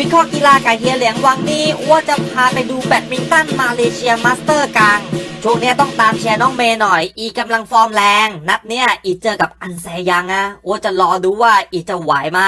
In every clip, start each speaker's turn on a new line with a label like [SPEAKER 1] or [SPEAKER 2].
[SPEAKER 1] วิเคราะห์กีฬากับเฮียเหลียงวังนี้อ้วจะพาไปดูแบดมินตันมาเลเซียมาสเตอร์กังช่วงนี้ต้องตามเชียร์น้องเมย์หน่อย อีกำลังฟอร์มแรง นัดเนี้ยอีเจอกับอันแซยังอะอ้วจะรอดูว่าอีจะไหวไหม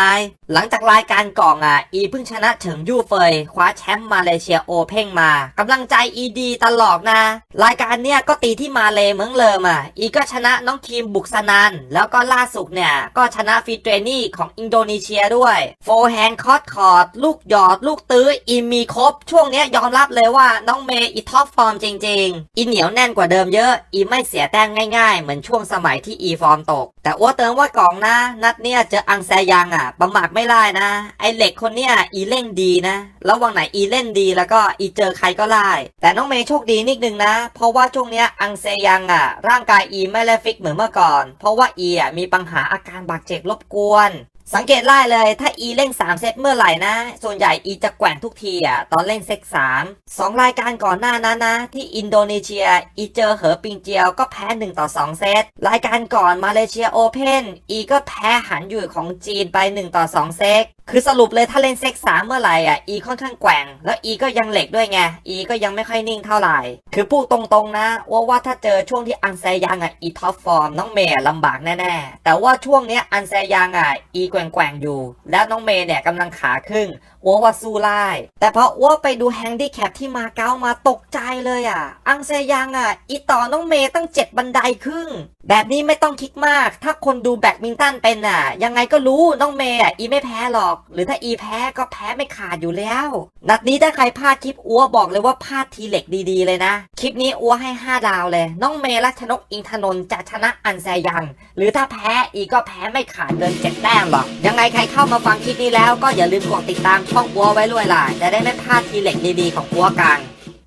[SPEAKER 1] หลังจากรายการก่องอะ อีเพิ่งชนะเฉิงยู่เฟย คว้าแชมป์มาเลเซียโอเพ่งมากำลังใจอีดีตลอดนะ รายการเนี้ยก็ตีที่มาเลเมืองเลิมอะ อีก็ชนะน้องทีมบุกสนันแล้วก็ล่าสุดเนี่ยก็ชนะฟีเทรนี่ของอินโดนีเซียด้วย โฟแฮนคอร์ดคอร์ดลูกหยอดลูกตื้ออีมีครบ ช่วงนี้ยอมรับเลยว่าน้องเมย์อีท็อปฟอร์มจริง ๆ อีเหนียวแน่นกว่าเดิมเยอะ อีไม่เสียแต้มง่ายๆ เหมือนช่วงสมัยที่อีฟอร์มตก แต่อ้วเติมว่ากล่องนะ นัดเนี้ยเจออังแซยังอะ ประมาทไม่ได้นะ ไอเหล็กคนเนี้ยอีเล่นดีนะ แล้ววันไหนอีเล่นดีแล้วก็อีเจอใครก็ไล่แต่น้องเมย์โชคดีนิดนึงนะ เพราะว่าช่วงเนี้ยอังแซยังอะ ร่างกายอีไม่แลฟิกเหมือนเมื่อก่อน เพราะว่าอีอะมีปัญหาอาการบาดเจ็บรบกวน สังเกตไล่เลย ถ้าอีเล่น3เซตเมื่อไหร่นะ ส่วนใหญ่อีจะแกว่งทุกทีอะ ตอนเล่นเซต3สองรายการก่อนหน้านั้นนะ ที่อินโดนีเซียอีเจอเหอปิงเจียวก็แพ้ 1 ต่อ 2 เซต รายการก่อนมาเลเซียโอเพนอีก็แพ้หันอยู่ของจีนไป 1 ต่อ 2 เซต คือสรุปเลยถ้าเล่นเซ็กสามเมื่อไหร่อะอีค่อนข้างแกว่ง แล้วอีก็ยังเหล็กด้วยไงอีก็ยังไม่ค่อยนิ่งเท่าไหร่ คือพูดตรงๆนะ ว่าว่าถ้าเจอช่วงที่อันแซยังอะอีท็อปฟอร์มน้องเมย์ลำบากแน่ๆ แต่ว่าช่วงเนี้ยอันแซยังอะอีแกว่งๆอยู่ แล้วน้องเมย์เนี่ยกำลังขาครึ่งอ้วว่าสู้ไล่แต่พออ้วไปดูแฮงดี้แคปที่มาเก๊ามาตกใจเลยอะ อังแซยังอะอีต่อน้องเมย์ตั้งเจ็ดบันไดครึ่ง แบบนี้ไม่ต้องคิดมาก ถ้าคนดูแบดมินตันเป็นอะ ยังไงก็รู้น้องเมย์อะอีไม่แพ้หรอกหรือถ้าอีแพ้ก็แพ้ไม่ขาดอยู่แล้ว นัดนี้ถ้าใครพลาดคลิปอัวบอกเลยว่าพลาดทีเหล็กดีๆ เลยนะ คลิปนี้อัวให้ 5 ดาวเลย น้องเมย์รัชนกอินทนนท์จะชนะอันแซยัง หรือถ้าแพ้อีก็แพ้ไม่ขาดเกินเจ็ดแต้มหรอก ยังไงใครเข้ามาฟังคลิปนี้แล้วก็อย่าลืมกดติดตามช่องอัวไว้ด้วยล่ะ จะได้ไม่พลาดทีเหล็กดีๆของอัวกัน